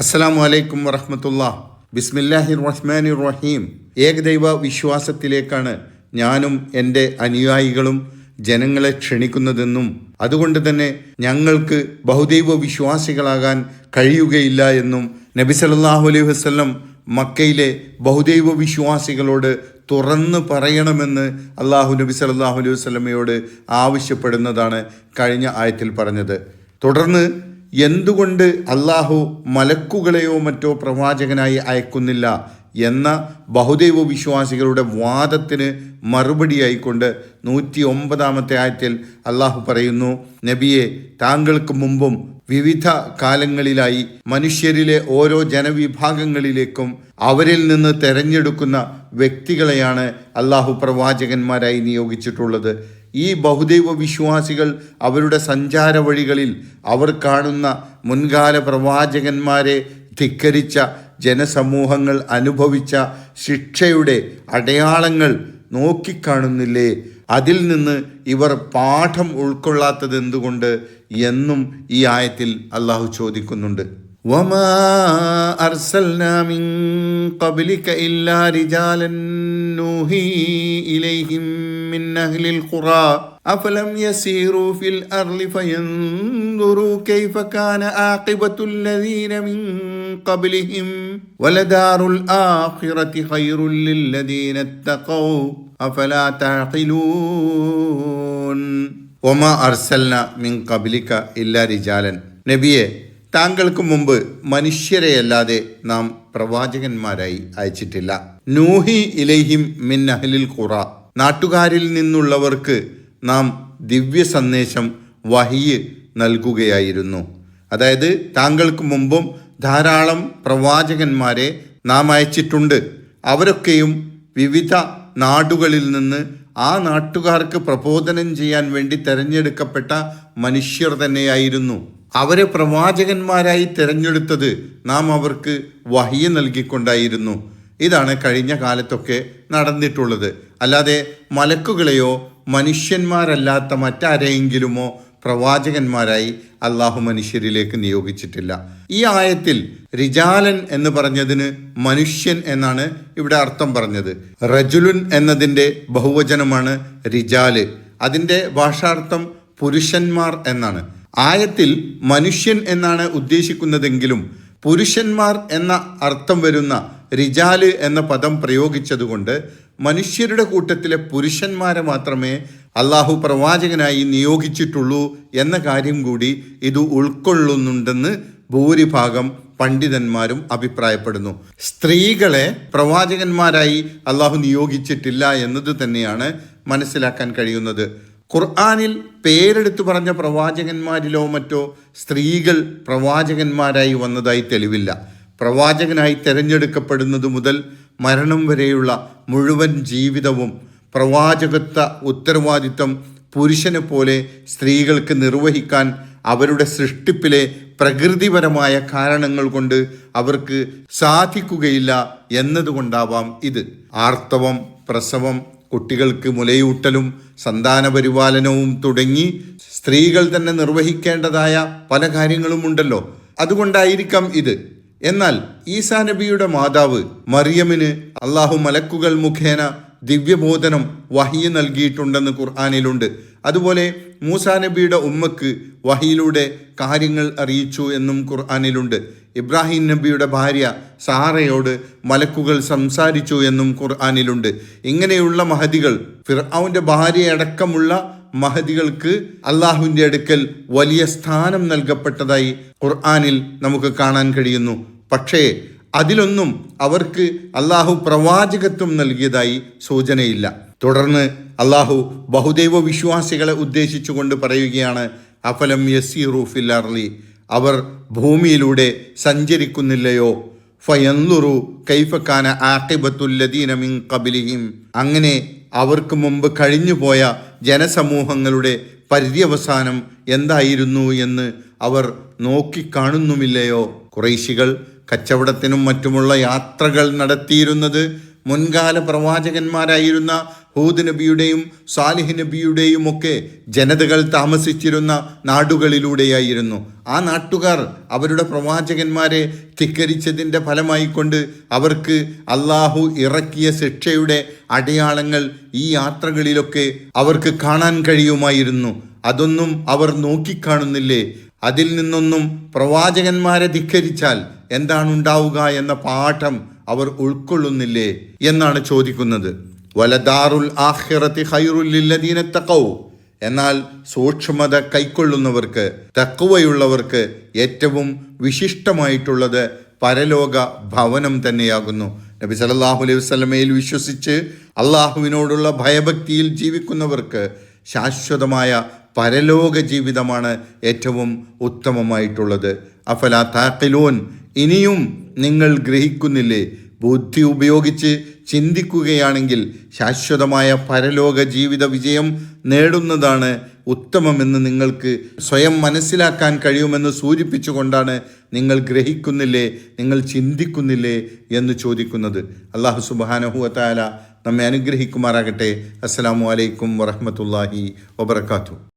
അസ്സലാമു അലൈക്കും വറഹമത്തുള്ള. ബിസ്മില്ലാഹി റഹ്മാനി റഹീം ഏകദൈവ വിശ്വാസത്തിലേക്കാണ് ഞാനും എന്റെ അനുയായികളും ജനങ്ങളെ ക്ഷണിക്കുന്നതെന്നും അതുകൊണ്ട് തന്നെ ഞങ്ങൾക്ക് ബഹുദൈവ വിശ്വാസികളാകാൻ കഴിയുകയില്ല എന്നും നബി സല്ലല്ലാഹു അലൈഹി വസ്ലം മക്കയിലെ ബഹുദൈവ വിശ്വാസികളോട് തുറന്ന് പറയണമെന്ന് അള്ളാഹു നബി സല്ലല്ലാഹു അലൈഹി വസ്ലമയോട് ആവശ്യപ്പെടുന്നതാണ് കഴിഞ്ഞ ആയത്തിൽ പറഞ്ഞത്. തുടർന്ന് എന്തുകൊണ്ട് അള്ളാഹു മലക്കുകളെയോ മറ്റോ പ്രവാചകനായി അയക്കുന്നില്ല എന്ന ബഹുദൈവ വിശ്വാസികളുടെ വാദത്തിന് മറുപടിയായിക്കൊണ്ട് നൂറ്റി ഒമ്പതാമത്തെ ആയത്തിൽ അള്ളാഹു പറയുന്നു നബിയെ താങ്കൾക്ക് മുമ്പും വിവിധ കാലങ്ങളിലായി മനുഷ്യരിലെ ഓരോ ജനവിഭാഗങ്ങളിലേക്കും അവരിൽ നിന്ന് തെരഞ്ഞെടുക്കുന്ന വ്യക്തികളെയാണ് അള്ളാഹു പ്രവാചകന്മാരായി നിയോഗിച്ചിട്ടുള്ളത്. ഈ ബഹുദൈവ വിശ്വാസികൾ അവരുടെ സഞ്ചാര വഴികളിൽ അവർ കാണുന്ന മുൻകാല പ്രവാചകന്മാരെ ധിക്കരിച്ച ജനസമൂഹങ്ങൾ അനുഭവിച്ച ശിക്ഷയുടെ അടയാളങ്ങൾ നോക്കിക്കാണുന്നില്ലേ? അതിൽ നിന്ന് ഇവർ പാഠം ഉൾക്കൊള്ളാത്തത് എന്തുകൊണ്ട് എന്നും ഈ ആയത്തിൽ അള്ളാഹു ചോദിക്കുന്നുണ്ട്. وما أرسلنا من قبلك إلا رجالا نوحي إليهم من أهل القرى أفلم يسيروا في الأرض فينظروا كيف كان عاقبة الذين من قبلهم ولدار الآخرة خير للذين اتقوا أفلا تعقلون وما أرسلنا من قبلك إلا رجالا നബിയെ താങ്കൾക്ക് മുമ്പ് മനുഷ്യരെയല്ലാതെ നാം പ്രവാചകന്മാരായി അയച്ചിട്ടില്ല. നൂഹി ഇലഹിം മിൻ അഹലിൽ ഖുറ. നാട്ടുകാരിൽ നിന്നുള്ളവർക്ക് നാം ദിവ്യ സന്ദേശം വഹിയ് നൽകുകയായിരുന്നു. അതായത് താങ്കൾക്ക് മുമ്പും ധാരാളം പ്രവാചകന്മാരെ നാം അയച്ചിട്ടുണ്ട്. അവരൊക്കെയും വിവിധ നാടുകളിൽ നിന്ന് ആ നാട്ടുകാർക്ക് പ്രബോധനം ചെയ്യാൻ വേണ്ടി തെരഞ്ഞെടുക്കപ്പെട്ട മനുഷ്യർ തന്നെയായിരുന്നു. അവരെ പ്രവാചകന്മാരായി തിരഞ്ഞെടുത്തത് നാം അവർക്ക് വഹിയ നൽകിക്കൊണ്ടായിരുന്നു. ഇതാണ് കഴിഞ്ഞ കാലത്തൊക്കെ നടന്നിട്ടുള്ളത്. അല്ലാതെ മലക്കുകളെയോ മനുഷ്യന്മാരല്ലാത്ത മറ്റാരെയെങ്കിലുമോ പ്രവാചകന്മാരായി അള്ളാഹു മനുഷ്യരിലേക്ക് നിയോഗിച്ചിട്ടില്ല. ഈ ആയത്തിൽ റിജാലൻ എന്ന് പറഞ്ഞതിന് മനുഷ്യൻ എന്നാണ് ഇവിടെ അർത്ഥം പറഞ്ഞത്. റജുലുൻ എന്നതിന്റെ ബഹുവചനമാണ് റിജാൽ. അതിന്റെ ഭാഷാർത്ഥം പുരുഷന്മാർ എന്നാണ്. ആയത്തിൽ മനുഷ്യൻ എന്നാണ് ഉദ്ദേശിക്കുന്നതെങ്കിലും പുരുഷന്മാർ എന്ന അർത്ഥം വരുന്ന റിജാൽ എന്ന പദം പ്രയോഗിച്ചതുകൊണ്ട് മനുഷ്യരുടെ കൂട്ടത്തിലെ പുരുഷന്മാരെ മാത്രമേ അള്ളാഹു പ്രവാചകനായി നിയോഗിച്ചിട്ടുള്ളൂ എന്ന കാര്യം കൂടി ഇത് ഉൾക്കൊള്ളുന്നുണ്ടെന്ന് ഭൂരിഭാഗം പണ്ഡിതന്മാരും അഭിപ്രായപ്പെടുന്നു. സ്ത്രീകളെ പ്രവാചകന്മാരായി അള്ളാഹു നിയോഗിച്ചിട്ടില്ല എന്നത് തന്നെയാണ് മനസ്സിലാക്കാൻ കഴിയുന്നത്. ഖുർആാനിൽ പേരെടുത്തു പറഞ്ഞ പ്രവാചകന്മാരിലോ മറ്റോ സ്ത്രീകൾ പ്രവാചകന്മാരായി വന്നതായി തെളിവില്ല. പ്രവാചകനായി തിരഞ്ഞെടുക്കപ്പെടുന്നത് മുതൽ മരണം വരെയുള്ള മുഴുവൻ ജീവിതവും പ്രവാചകത്വ ഉത്തരവാദിത്വം പുരുഷനെ പോലെ സ്ത്രീകൾക്ക് നിർവഹിക്കാൻ അവരുടെ സൃഷ്ടിപ്പിലെ പ്രകൃതിപരമായ കാരണങ്ങൾ കൊണ്ട് അവർക്ക് സാധിക്കുകയില്ല എന്നതുകൊണ്ടാവാം ഇത്. ആർത്തവം പ്രസവം കുട്ടികൾക്ക് മുലയൂട്ടലും സന്താന പരിപാലനവും തുടങ്ങി സ്ത്രീകൾ തന്നെ നിർവഹിക്കേണ്ടതായ പല കാര്യങ്ങളും ഉണ്ടല്ലോ അതുകൊണ്ടായിരിക്കാം ഇത്. എന്നാൽ ഈസാ നബിയുടെ മാതാവ് മറിയമിന് അള്ളാഹു മലക്കുകൾ മുഖേന ദിവ്യബോധനം വഹിയ നൽകിയിട്ടുണ്ടെന്ന് ഖുർആാനിലുണ്ട്. അതുപോലെ മൂസാ നബിയുടെ ഉമ്മക്ക് വഹിയിലൂടെ കാര്യങ്ങൾ അറിയിച്ചു എന്നും ഖുർആാനിലുണ്ട്. ഇബ്രാഹിം നബിയുടെ ഭാര്യ സാറയോട് മലക്കുകൾ സംസാരിച്ചു എന്നും ഖുർആാനിലുണ്ട്. ഇങ്ങനെയുള്ള മഹതികൾ ഫിർഔന്റെ ഭാര്യയടക്കമുള്ള മഹതികൾക്ക് അള്ളാഹുവിന്റെ അടുക്കൽ വലിയ സ്ഥാനം നൽകപ്പെട്ടതായി ഖുർആാനിൽ നമുക്ക് കാണാൻ കഴിയുന്നു. പക്ഷേ അതിലൊന്നും അവർക്ക് അള്ളാഹു പ്രവാചകത്വം നൽകിയതായി സൂചനയില്ല. തുടർന്ന് അള്ളാഹു ബഹുദൈവ വിശ്വാസികളെ ഉദ്ദേശിച്ചുകൊണ്ട് പറയുകയാണ് അഫലം യസീറു ഫിൽ അർലി അവർ ഭൂമിയിലൂടെ സഞ്ചരിക്കുന്നില്ലയോ? ഫയന്തുറു കൈഫക്കാന ആക്കിബത്തുല്ലദീന മിൻ കബിലിഹിം അങ്ങനെ അവർക്ക് മുമ്പ് കഴിഞ്ഞുപോയ ജനസമൂഹങ്ങളുടെ പര്യവസാനം എന്തായിരുന്നു എന്ന് അവർ നോക്കിക്കാണുന്നുമില്ലയോ? കുറേശികൾ കച്ചവടത്തിനും മറ്റുമുള്ള യാത്രകൾ നടത്തിയിരുന്നത് മുൻകാല പ്രവാചകന്മാരായിരുന്ന ഹൂദ് നബിയുടെയും സാലിഹ് നബിയുടെയും ഒക്കെ ജനതകൾ താമസിച്ചിരുന്ന നാടുകളിലൂടെയായിരുന്നു. ആ നാട്ടുകാർ അവരുടെ പ്രവാചകന്മാരെ ധിക്കരിച്ചതിന്റെ ഫലമായിക്കൊണ്ട് അവർക്ക് അള്ളാഹു ഇറക്കിയ ശിക്ഷയുടെ അടയാളങ്ങൾ ഈ യാത്രകളിലൊക്കെ അവർക്ക് കാണാൻ കഴിയുമായിരുന്നു. അതൊന്നും അവർ നോക്കിക്കാണുന്നില്ലേ? അതിൽ നിന്നൊന്നും പ്രവാചകന്മാരെ ധിക്കരിച്ചാൽ എന്താണുണ്ടാവുക എന്ന പാഠം അവർ ഉൾക്കൊള്ളുന്നില്ലേ? എന്നാണ് ചോദിക്കുന്നത്. വലദാറുൽ ആഹിറത്തി ഖൈറുല്ലില്ലദീന തഖൗ എന്നാൽ സൂക്ഷ്മത കൈക്കൊള്ളുന്നവർക്ക് തക്കുവയുള്ളവർക്ക് ഏറ്റവും വിശിഷ്ടമായിട്ടുള്ളത് പരലോക ഭവനം തന്നെയാകുന്നു. നബി സലല്ലാഹു അലൈഹി വസ്ലമയിൽ വിശ്വസിച്ച് അള്ളാഹുവിനോടുള്ള ഭയഭക്തിയിൽ ജീവിക്കുന്നവർക്ക് ശാശ്വതമായ പരലോക ജീവിതമാണ് ഏറ്റവും ഉത്തമമായിട്ടുള്ളത്. അഫല താക്കിലോൻ ഇനിയും നിങ്ങൾ ഗ്രഹിക്കുന്നില്ലേ? ബുദ്ധി ഉപയോഗിച്ച് ചിന്തിക്കുകയാണെങ്കിൽ ശാശ്വതമായ പരലോക ജീവിത വിജയം നേടുന്നതാണ് ഉത്തമമെന്ന് നിങ്ങൾക്ക് സ്വയം മനസ്സിലാക്കാൻ കഴിയുമെന്ന് സൂചിപ്പിച്ചുകൊണ്ടാണ് നിങ്ങൾ ഗ്രഹിക്കുന്നില്ലേ നിങ്ങൾ ചിന്തിക്കുന്നില്ലേ എന്ന് ചോദിക്കുന്നത്. അള്ളാഹു സുബാനഹുഅത്താല നമ്മെ അനുഗ്രഹിക്കുമാറാകട്ടെ. അസ്സാം വലൈക്കും വറഹമത്തല്ലാഹി വബർക്കാത്തു